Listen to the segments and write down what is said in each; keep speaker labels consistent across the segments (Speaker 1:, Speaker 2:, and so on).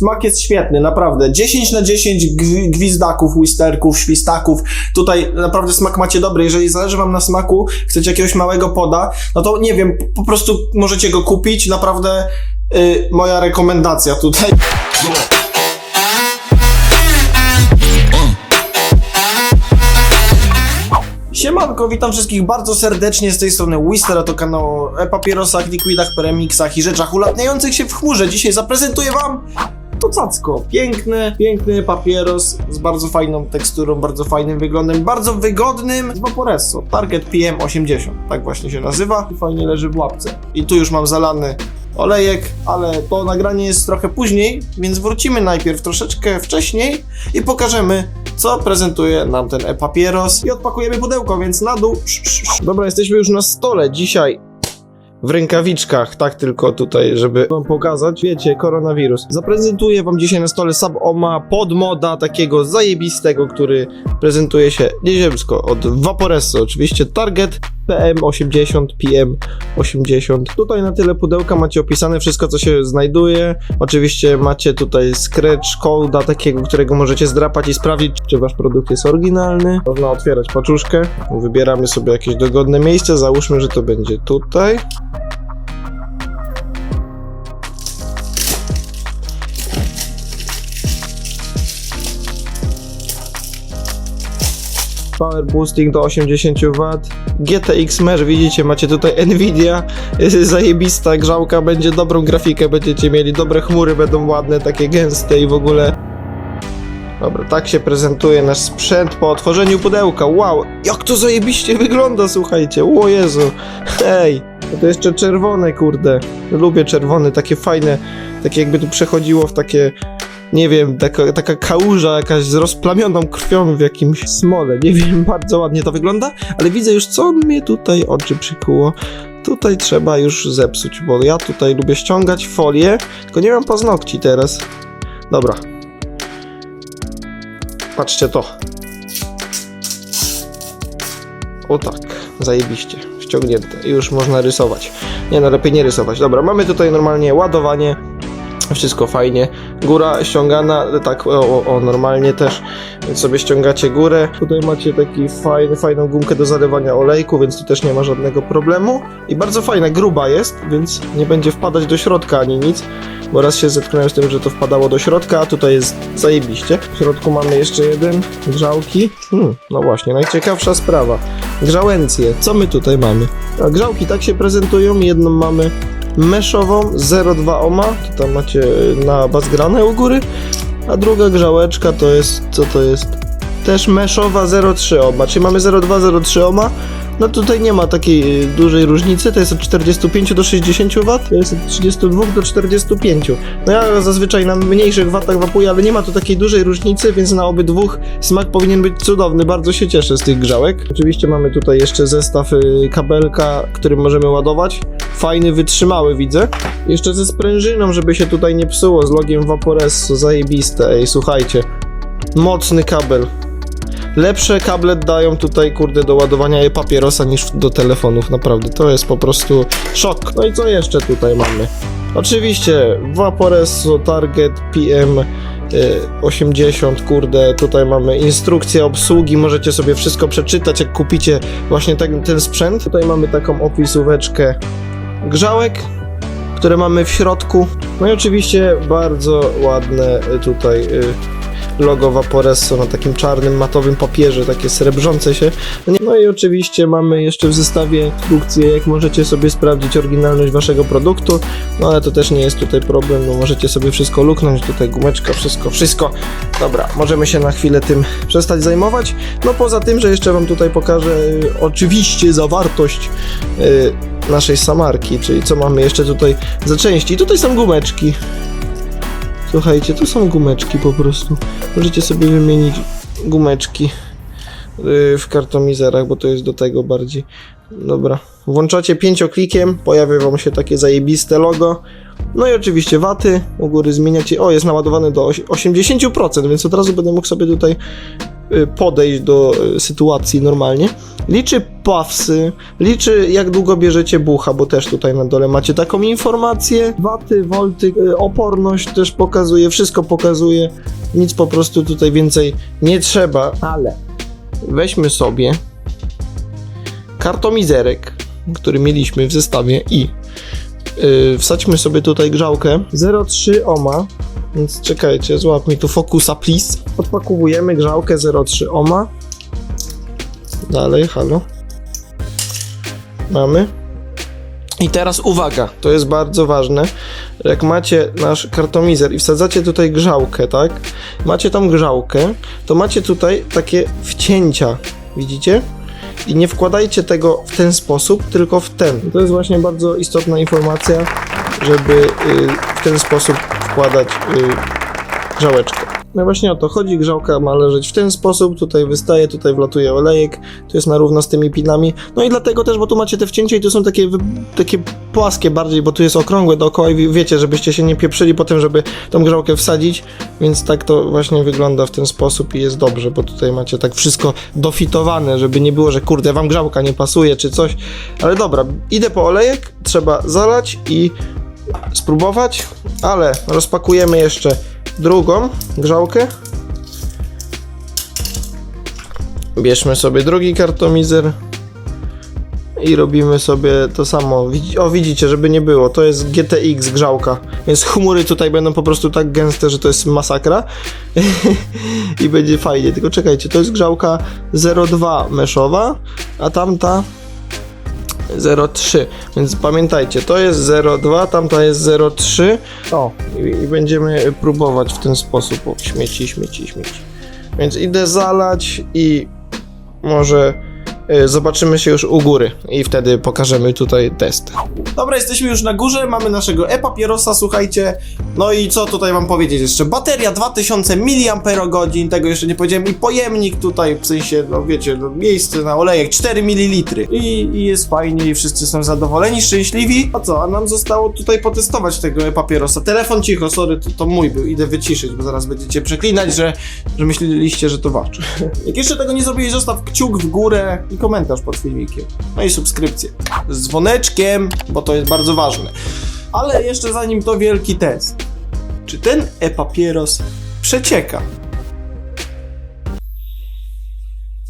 Speaker 1: Smak jest świetny, naprawdę. 10 na 10 gwi- gwizdaków, whisterków, świstaków. Tutaj naprawdę smak macie dobry. Jeżeli zależy wam na smaku, chcecie jakiegoś małego poda, no to nie wiem, po prostu możecie go kupić. Naprawdę y, moja rekomendacja tutaj. Siemanko, witam wszystkich bardzo serdecznie z tej strony Wister, a to kanał o e-papierosach, likwidach, premiksach i rzeczach ulatniających się w chmurze. Dzisiaj zaprezentuję wam to cacko. Piękny, piękny papieros z bardzo fajną teksturą, bardzo fajnym wyglądem, bardzo wygodnym z Vaporesso. Target PM80, tak właśnie się nazywa. Fajnie leży w łapce. I tu już mam zalany olejek, ale to nagranie jest trochę później, więc wrócimy najpierw troszeczkę wcześniej i pokażemy, co prezentuje nam ten e-papieros i odpakujemy pudełko, więc na dół. Dobra, jesteśmy już na stole dzisiaj. W rękawiczkach, tak tylko tutaj, żeby wam pokazać. Wiecie, koronawirus. Zaprezentuję wam dzisiaj na stole Suboma podmoda takiego zajebistego, który prezentuje się nieziemsko od Vaporesso. Oczywiście Target PM80, PM80. Tutaj na tyle pudełka macie opisane wszystko, co się znajduje. Oczywiście macie tutaj scratch code'a takiego, którego możecie zdrapać i sprawdzić, czy wasz produkt jest oryginalny. Można otwierać paczuszkę. Wybieramy sobie jakieś dogodne miejsce. Załóżmy, że to będzie tutaj. Power boosting do 80 W. GTX Mesh, widzicie, macie tutaj Nvidia, zajebista grzałka, będzie dobrą grafikę, będziecie mieli, dobre chmury będą ładne, takie gęste i w ogóle. Dobra, tak się prezentuje nasz sprzęt po otworzeniu pudełka. Wow, jak to zajebiście wygląda, słuchajcie. O Jezu, hej, to jeszcze czerwone, kurde. Lubię czerwone, takie fajne, takie jakby tu przechodziło w takie nie wiem, taka, taka kałuża jakaś z rozplamioną krwią w jakimś smole. Nie wiem, bardzo ładnie to wygląda, ale widzę już, co mnie tutaj oczy przykuło. Tutaj trzeba już zepsuć, bo ja tutaj lubię ściągać folię, tylko nie mam paznokci teraz. Dobra. Patrzcie to. O tak, zajebiście, ściągnięte. I już można rysować. Nie no, lepiej nie rysować. Dobra, mamy tutaj normalnie ładowanie. Wszystko fajnie. Góra ściągana, tak o, o, normalnie też. Więc sobie ściągacie górę. Tutaj macie taki fajny, fajną gumkę do zalewania olejku, więc tu też nie ma żadnego problemu. I bardzo fajna, gruba jest, więc nie będzie wpadać do środka ani nic. Bo raz się zetknąłem z tym, że to wpadało do środka, a tutaj jest zajebiście. W środku mamy jeszcze jeden, grzałki. Hmm, no właśnie, najciekawsza sprawa. Grzałencje. Co my tutaj mamy? A grzałki tak się prezentują. Jedną mamy meszową 0,2 ohma, to tam macie na bazgranę u góry, a druga grzałeczka to jest, co to jest? Też meszowa 0,3 ohma, czyli mamy 0,2, 0,3 ohma, no tutaj nie ma takiej y, dużej różnicy, to jest od 45 do 60 W, to jest od 32 do 45. No ja zazwyczaj na mniejszych watach wapuję, ale nie ma tu takiej dużej różnicy, więc na obydwu smak powinien być cudowny, bardzo się cieszę z tych grzałek. Oczywiście mamy tutaj jeszcze zestaw y, kabelka, którym możemy ładować. Fajny, wytrzymały widzę. Jeszcze ze sprężyną, żeby się tutaj nie psuło, z logiem Vaporesso, zajebiste, ej, słuchajcie. Mocny kabel. Lepsze kable dają tutaj, kurde, do ładowania e-papierosa niż do telefonów, naprawdę. To jest po prostu szok. No i co jeszcze tutaj mamy? Oczywiście Vaporesso Target PM y, 80, kurde, tutaj mamy instrukcję obsługi, możecie sobie wszystko przeczytać, jak kupicie właśnie ten, ten sprzęt. Tutaj mamy taką opisóweczkę grzałek, które mamy w środku. No i oczywiście bardzo ładne y, tutaj y, logo Vaporesso na takim czarnym, matowym papierze, takie srebrzące się. No, no i oczywiście mamy jeszcze w zestawie instrukcję, jak możecie sobie sprawdzić oryginalność waszego produktu, no ale to też nie jest tutaj problem, no możecie sobie wszystko luknąć, tutaj gumeczka, wszystko, wszystko. Dobra, możemy się na chwilę tym przestać zajmować. No poza tym, że jeszcze wam tutaj pokażę y, oczywiście zawartość y, naszej samarki, czyli co mamy jeszcze tutaj za części. Tutaj są gumeczki. Słuchajcie, tu są gumeczki po prostu. Możecie sobie wymienić gumeczki yy, w kartomizerach, bo to jest do tego bardziej. Dobra. Włączacie pięcioklikiem, pojawia wam się takie zajebiste logo. No i oczywiście waty, u góry zmieniacie, o jest naładowany do osi- 80%, więc od razu będę mógł sobie tutaj y, podejść do y, sytuacji normalnie. Liczy pawsy, liczy jak długo bierzecie bucha, bo też tutaj na dole macie taką informację. Waty, wolty, y, oporność też pokazuje, wszystko pokazuje. Nic po prostu tutaj więcej nie trzeba, ale weźmy sobie kartomizerek, który mieliśmy w zestawie i yy, wsadźmy sobie tutaj grzałkę 0,3 ohma, więc czekajcie, złap mi tu fokusa please. Odpakowujemy grzałkę 0,3 ohma. Dalej, halo. Mamy. I teraz uwaga, to jest bardzo ważne. Jak macie nasz kartomizer i wsadzacie tutaj grzałkę, tak? Macie tam grzałkę, to macie tutaj takie wcięcia. Widzicie? I nie wkładajcie tego w ten sposób, tylko w ten. To jest właśnie bardzo istotna informacja, żeby y, w ten sposób wkładać y, grzałeczkę. No właśnie o to chodzi, grzałka ma leżeć w ten sposób, tutaj wystaje, tutaj wlatuje olejek, to jest na równo z tymi pinami. No i dlatego też, bo tu macie te wcięcia i to są takie, takie płaskie bardziej, bo tu jest okrągłe dookoła i wi- wiecie, żebyście się nie pieprzyli potem, żeby tą grzałkę wsadzić, więc tak to właśnie wygląda w ten sposób i jest dobrze, bo tutaj macie tak wszystko dofitowane, żeby nie było, że kurde, wam grzałka nie pasuje czy coś. Ale dobra, idę po olejek, trzeba zalać i spróbować, ale rozpakujemy jeszcze drugą grzałkę. Bierzmy sobie drugi kartomizer i robimy sobie to samo. O, widzicie, żeby nie było, to jest GTX grzałka, więc chmury tutaj będą po prostu tak gęste, że to jest masakra i będzie fajnie. Tylko czekajcie, to jest grzałka 0,2 meszowa, a tamta 0,3. Więc pamiętajcie, to jest 0,2, tamta jest 0,3. O, i, i będziemy próbować w ten sposób. O, śmieci, śmieci, śmieci. Więc idę zalać i może zobaczymy się już u góry i wtedy pokażemy tutaj test. Dobra, jesteśmy już na górze, mamy naszego e-papierosa, słuchajcie. No i co tutaj wam powiedzieć jeszcze? Bateria 2000 mAh, tego jeszcze nie powiedziałem i pojemnik tutaj, w sensie, no wiecie, no, miejsce na olejek 4 ml. I, I jest fajnie i wszyscy są zadowoleni, szczęśliwi. A co, a nam zostało tutaj potestować tego e-papierosa. Telefon cicho, sorry, to, to mój był, idę wyciszyć, bo zaraz będziecie przeklinać, że, że myśleliście, że to wasz. Jak jeszcze tego nie zrobiłeś, zostaw kciuk w górę i komentarz pod filmikiem. No i subskrypcję. Z dzwoneczkiem, bo to jest bardzo ważne. Ale jeszcze zanim to wielki test. Czy ten e-papieros przecieka?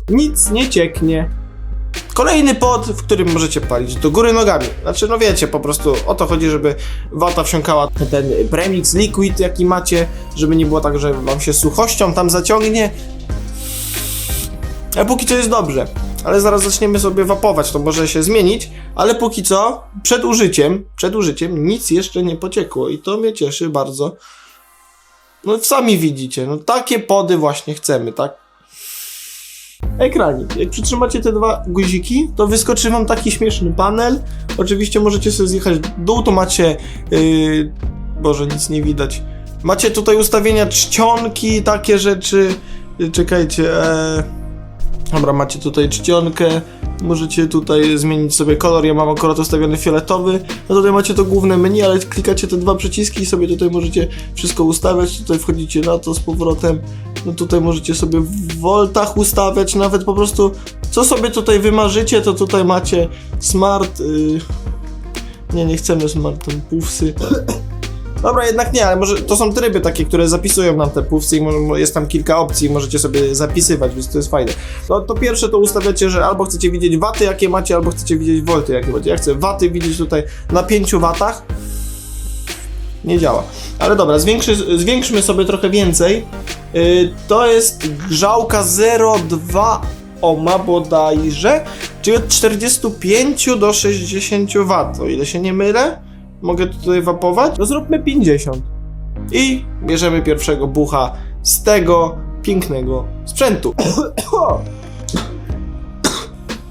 Speaker 1: Nic nie cieknie. Kolejny pod, w którym możecie palić do góry nogami. Znaczy, no wiecie, po prostu o to chodzi, żeby wata wsiąkała ten premix liquid, jaki macie, żeby nie było tak, że wam się suchością tam zaciągnie. A póki co jest dobrze. Ale zaraz zaczniemy sobie wapować, to może się zmienić. Ale póki co, przed użyciem, przed użyciem nic jeszcze nie pociekło i to mnie cieszy bardzo. No sami widzicie, no takie pody właśnie chcemy, tak? Ekranik. Jak przytrzymacie te dwa guziki, to wyskoczy wam taki śmieszny panel. Oczywiście możecie sobie zjechać dół, to macie... Yy... Boże, nic nie widać. Macie tutaj ustawienia czcionki, takie rzeczy. Czekajcie, eee... Dobra, macie tutaj czcionkę, możecie tutaj zmienić sobie kolor, ja mam akurat ustawiony fioletowy, no tutaj macie to główne menu, ale klikacie te dwa przyciski i sobie tutaj możecie wszystko ustawiać, tutaj wchodzicie na to z powrotem, no tutaj możecie sobie w voltach ustawiać, nawet po prostu co sobie tutaj wymarzycie, to tutaj macie smart, yy... nie, nie chcemy smart, ten puffsy. Dobra, jednak nie, ale może to są tryby takie, które zapisują nam te puffsy i jest tam kilka opcji możecie sobie zapisywać, więc to jest fajne. No to pierwsze to ustawiacie, że albo chcecie widzieć waty jakie macie, albo chcecie widzieć volty jakie macie. Ja chcę waty widzieć tutaj na 5 watach. Nie działa. Ale dobra, zwiększy, zwiększmy sobie trochę więcej. Yy, to jest grzałka 0,2 ohma bodajże, czyli od 45 do 60 W, o ile się nie mylę. Mogę tutaj wapować? No zróbmy 50. I bierzemy pierwszego bucha z tego pięknego sprzętu.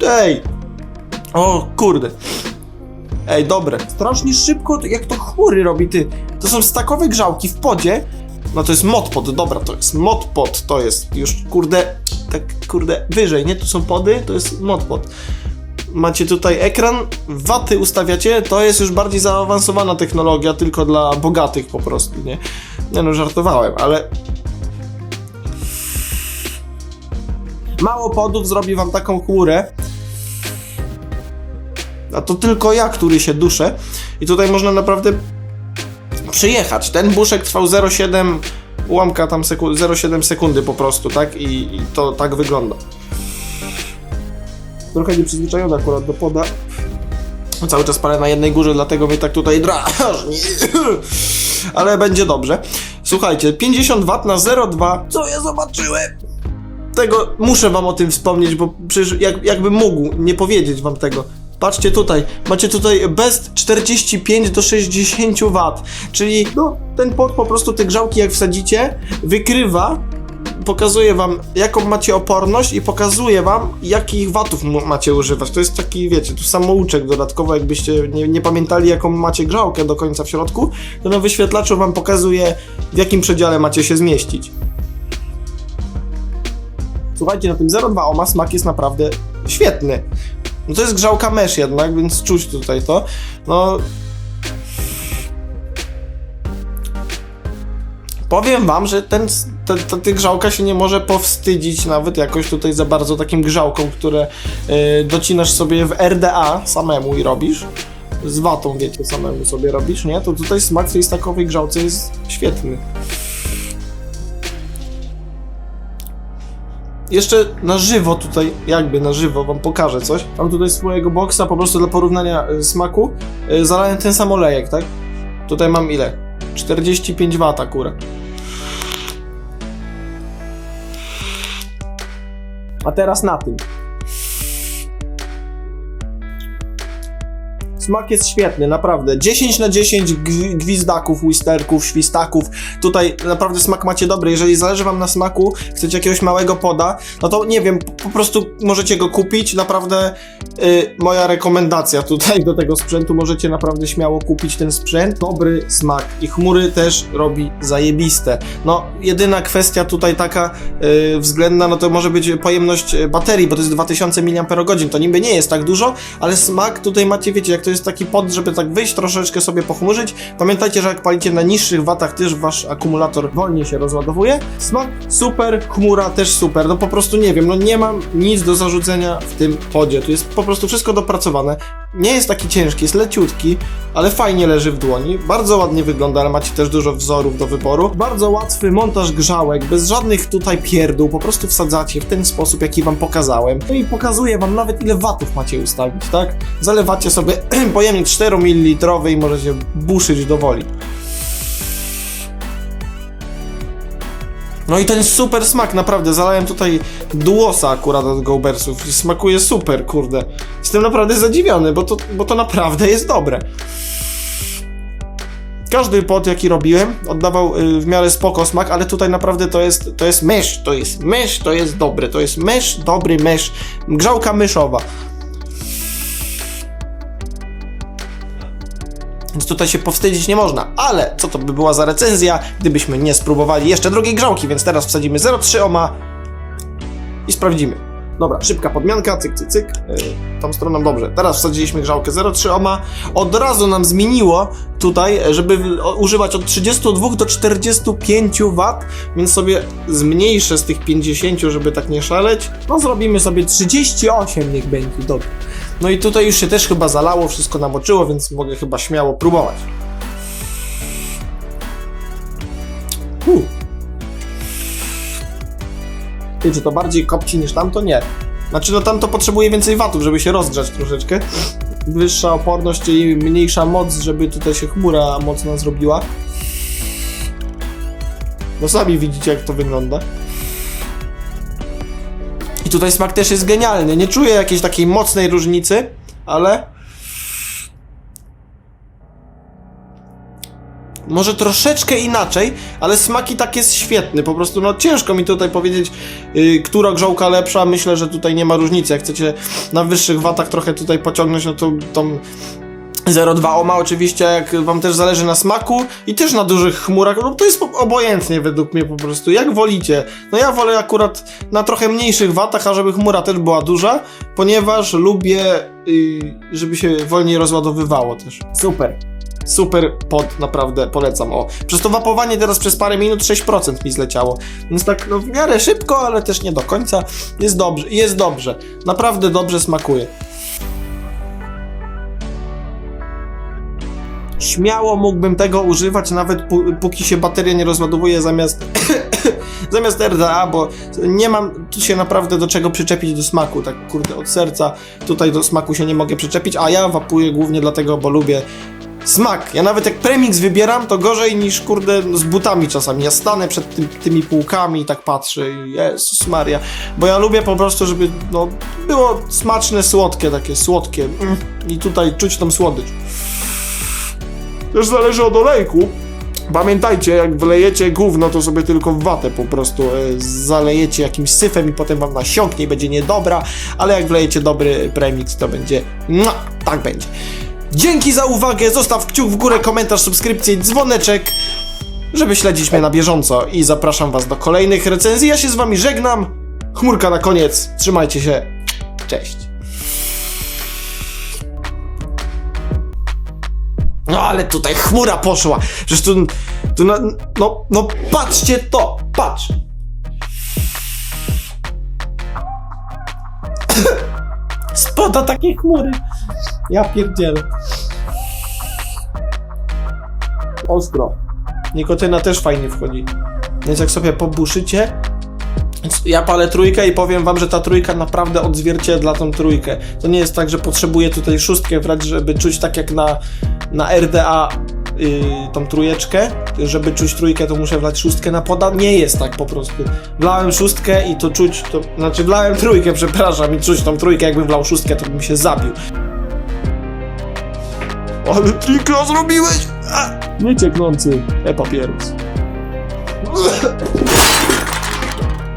Speaker 1: Ej! O kurde. Ej, dobre. Strasznie szybko, jak to chmury robi, ty. To są stakowe grzałki w podzie. No to jest modpod, dobra, to jest modpod, to jest już, kurde, tak, kurde, wyżej, nie? Tu są pody, to jest modpod. Macie tutaj ekran, waty ustawiacie, to jest już bardziej zaawansowana technologia, tylko dla bogatych po prostu, nie? Nie no, żartowałem, ale... Mało podów zrobi wam taką chmurę, a to tylko ja, który się duszę. I tutaj można naprawdę przyjechać. Ten buszek trwał 0,7 ułamka tam seku- 0,7 sekundy po prostu, tak? I, I to tak wygląda. Trochę nieprzyzwyczajony akurat do poda. Cały czas palę na jednej górze, dlatego mnie tak tutaj drażni. Ale będzie dobrze. Słuchajcie, 50 W na 0,2. Co ja zobaczyłem? Tego muszę wam o tym wspomnieć, bo przecież jak, jakbym mógł nie powiedzieć wam tego. Patrzcie tutaj, macie tutaj best 45 do 60 W, czyli no, ten pot po prostu te grzałki jak wsadzicie, wykrywa, pokazuje wam jaką macie oporność i pokazuje wam jakich watów macie używać. To jest taki, wiecie, tu samouczek dodatkowo, jakbyście nie, nie pamiętali jaką macie grzałkę do końca w środku, to na wyświetlaczu wam pokazuje w jakim przedziale macie się zmieścić. Słuchajcie, na tym 0,2 ohma smak jest naprawdę świetny. No to jest grzałka mesh jednak, więc czuć tutaj to. No... Powiem wam, że ten, ta, ta grzałka się nie może powstydzić nawet jakoś tutaj za bardzo takim grzałką, które y, docinasz sobie w RDA samemu i robisz. Z watą, wiecie, samemu sobie robisz, nie? To tutaj smak tej stakowej grzałce jest świetny. Jeszcze na żywo tutaj, jakby na żywo wam pokażę coś. Mam tutaj swojego boksa, po prostu dla porównania y, smaku. Y, zalałem ten sam olejek, tak? Tutaj mam ile? 45 W akurat. A teraz na tym. Smak jest świetny, naprawdę. 10 na 10 gwi- gwizdaków, whisterków, świstaków. Tutaj naprawdę smak macie dobry. Jeżeli zależy wam na smaku, chcecie jakiegoś małego poda, no to nie wiem, po prostu możecie go kupić. Naprawdę y, moja rekomendacja tutaj do tego sprzętu. Możecie naprawdę śmiało kupić ten sprzęt. Dobry smak i chmury też robi zajebiste. No, jedyna kwestia tutaj taka y, względna, no to może być pojemność y, baterii, bo to jest 2000 mAh. To niby nie jest tak dużo, ale smak tutaj macie, wiecie, jak to jest taki pod, żeby tak wyjść, troszeczkę sobie pochmurzyć. Pamiętajcie, że jak palicie na niższych watach, też wasz akumulator wolniej się rozładowuje. Smak super, chmura też super. No po prostu nie wiem, no nie mam nic do zarzucenia w tym podzie. Tu jest po prostu wszystko dopracowane. Nie jest taki ciężki, jest leciutki, ale fajnie leży w dłoni. Bardzo ładnie wygląda, ale macie też dużo wzorów do wyboru. Bardzo łatwy montaż grzałek, bez żadnych tutaj pierdół. Po prostu wsadzacie w ten sposób, jaki wam pokazałem. No i pokazuję wam nawet ile watów macie ustawić, tak? Zalewacie sobie pojemnik 4 ml i możecie buszyć do woli. No i ten super smak, naprawdę, zalałem tutaj duosa akurat od Gobersów i smakuje super, kurde. Jestem naprawdę zadziwiony, bo to, bo to naprawdę jest dobre. Każdy pot, jaki robiłem, oddawał y, w miarę spoko smak, ale tutaj naprawdę to jest, to jest mysz, to jest mysz, to jest dobry, to jest mysz, dobry mysz, grzałka myszowa. Więc tutaj się powstydzić nie można. Ale co to by była za recenzja, gdybyśmy nie spróbowali jeszcze drugiej grzałki, więc teraz wsadzimy 0,3 ohma i sprawdzimy. Dobra, szybka podmianka, cyk, cyk, cyk. Yy, tą stroną dobrze. Teraz wsadziliśmy grzałkę 0,3 ohma. Od razu nam zmieniło tutaj, żeby używać od 32 do 45 W, więc sobie zmniejszę z tych 50, żeby tak nie szaleć. No zrobimy sobie 38, niech będzie, dobrze. No i tutaj już się też chyba zalało, wszystko namoczyło, więc mogę chyba śmiało próbować. Uh. Czy to bardziej kopci niż tamto? Nie. Znaczy, no tamto potrzebuje więcej watów, żeby się rozgrzać troszeczkę. Wyższa oporność, czyli mniejsza moc, żeby tutaj się chmura mocno zrobiła. No sami widzicie, jak to wygląda. I tutaj smak też jest genialny. Nie czuję jakiejś takiej mocnej różnicy, ale. Może troszeczkę inaczej, ale smak i tak jest świetny. Po prostu, no ciężko mi tutaj powiedzieć, yy, która grzałka lepsza. Myślę, że tutaj nie ma różnicy. Jak chcecie na wyższych watach trochę tutaj pociągnąć, no to 0,2 ohma oczywiście, jak wam też zależy na smaku i też na dużych chmurach, no to jest obojętnie według mnie po prostu, jak wolicie. No ja wolę akurat na trochę mniejszych watach, a żeby chmura też była duża, ponieważ lubię, y, żeby się wolniej rozładowywało też. Super. Super pod, naprawdę polecam. O, przez to wapowanie teraz przez parę minut 6% mi zleciało. Więc tak no w miarę szybko, ale też nie do końca. Jest dobrze, jest dobrze. Naprawdę dobrze smakuje. Śmiało mógłbym tego używać, nawet pó- póki się bateria nie rozładowuje zamiast, zamiast RDA, bo nie mam tu się naprawdę do czego przyczepić do smaku, tak kurde od serca tutaj do smaku się nie mogę przyczepić, a ja wapuję głównie dlatego, bo lubię smak. Ja nawet jak premix wybieram, to gorzej niż kurde z butami czasami. Ja stanę przed tym, tymi półkami i tak patrzę i Jezus Maria, bo ja lubię po prostu, żeby no, było smaczne, słodkie, takie słodkie mm. i tutaj czuć tą słodycz. Też zależy od olejku. Pamiętajcie, jak wlejecie gówno, to sobie tylko watę po prostu e, zalejecie jakimś syfem i potem wam nasiąknie i będzie niedobra, ale jak wlejecie dobry premix, to będzie... Mua, tak będzie. Dzięki za uwagę, zostaw kciuk w górę, komentarz, subskrypcję i dzwoneczek, żeby śledzić mnie na bieżąco i zapraszam was do kolejnych recenzji. Ja się z wami żegnam. Chmurka na koniec, trzymajcie się, cześć. No ale tutaj chmura poszła. Przecież tu, tu na, no, no patrzcie to, patrz. Spada takie chmury. Ja pierdzielę. Ostro. Nikotyna też fajnie wchodzi. Więc jak sobie pobuszycie, ja palę trójkę i powiem wam, że ta trójka naprawdę odzwierciedla tą trójkę. To nie jest tak, że potrzebuję tutaj szóstkę wrać, żeby czuć tak jak na, na RDA yy, tą trójeczkę. Żeby czuć trójkę, to muszę wlać szóstkę na poda. Nie jest tak po prostu. Wlałem szóstkę i to czuć, to znaczy wlałem trójkę, przepraszam, i czuć tą trójkę, jakbym wlał szóstkę, to bym się zabił. Ale trika zrobiłeś! A! Nie cieknący e-papierus.